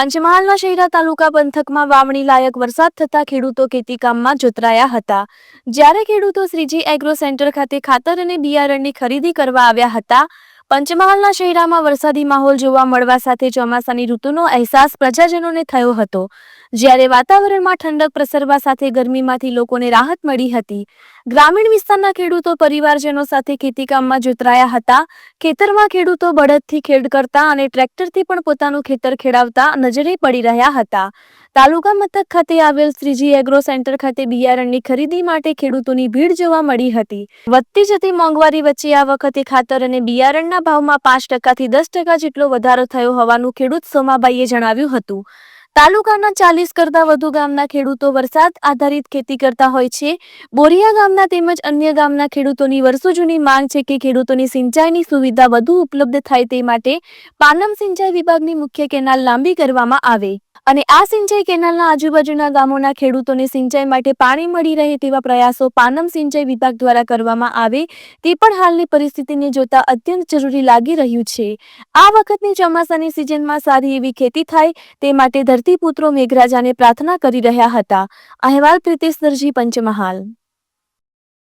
પંચમહાલના શહેરા તાલુકા પંથકમાં વાવણી લાયક વરસાદ થતા ખેડૂતો ખેતીકામમાં જોતરાયા હતા. જ્યારે ખેડૂતો શ્રીજી એગ્રો સેન્ટર ખાતે ખાતર અને બિયારણની ખરીદી કરવા આવ્યા હતા, પંચમહાલના શહેરામાં વરસાદી માહોલ જોવા મળવા સાથે ચોમાસાની ઋતુનો અહેસાસ પ્રજાજનોને થયો હતો. જ્યારે વાતાવરણમાં ઠંડક પ્રસરવા સાથે ગરમીમાંથી લોકોને રાહત મળી હતી ગ્રામીણ વિસ્તારના ખેડૂતો પરિવારજનો સાથે ખેતીકામમાં જોતરાયા હતા. ખેતરમાં ખેડૂતો બળદથી ખેડ કરતા અને ટ્રેક્ટરથી પણ પોતાનું ખેતર ખેડાવતા નજરે પડી રહ્યા હતા. તાલુકા મથક ખાતે આવેલ શ્રીજી એગ્રો સેન્ટર ખાતે બિયારણની ખરીદી માટે ખેડૂતોની ભીડ જોવા મળી હતી. વધતી જતી મોંઘવારી વચ્ચે આ વખતે ખાતર અને બિયારણના ભાવમાં પાંચ ટકાથી દસ ટકા જેટલો વધારો થયો હોવાનું ખેડૂત સોમાબાઈએ જણાવ્યું હતું. તાલુકાના ચાલીસ કરતા વધુ ગામના ખેડૂતો વરસાદ આધારિત ખેતી કરતા હોય છે. બોરિયા ગામના તેમજ અન્ય ગામના ખેડૂતોની વર્ષો જૂની માંગ છે કે ખેડૂતોની સિંચાઈની સુવિધા વધુ ઉપલબ્ધ થાય તે માટે પાનમ સિંચાઈ વિભાગની મુખ્ય કેનાલ લાંબી કરવામાં આવે. અને આ સિંચાઈ કેનાલના આજુબાજુના ગામોના ખેડૂતોને સિંચાઈ માટે પાણી મળી રહે તેવા પ્રયાસો પાનમ સિંચાઈ વિભાગ દ્વારા કરવામાં આવે તે પણ હાલની પરિસ્થિતિને જોતા અત્યંત જરૂરી લાગી રહ્યું છે. આ વખતની ચોમાસાની સિઝનમાં સારી એવી ખેતી થાય તે માટે ધરતીપુત્રો મેઘરાજાને પ્રાર્થના કરી રહ્યા હતા. અહેવાલ પ્રીતિશ દરજી, પંચમહાલ.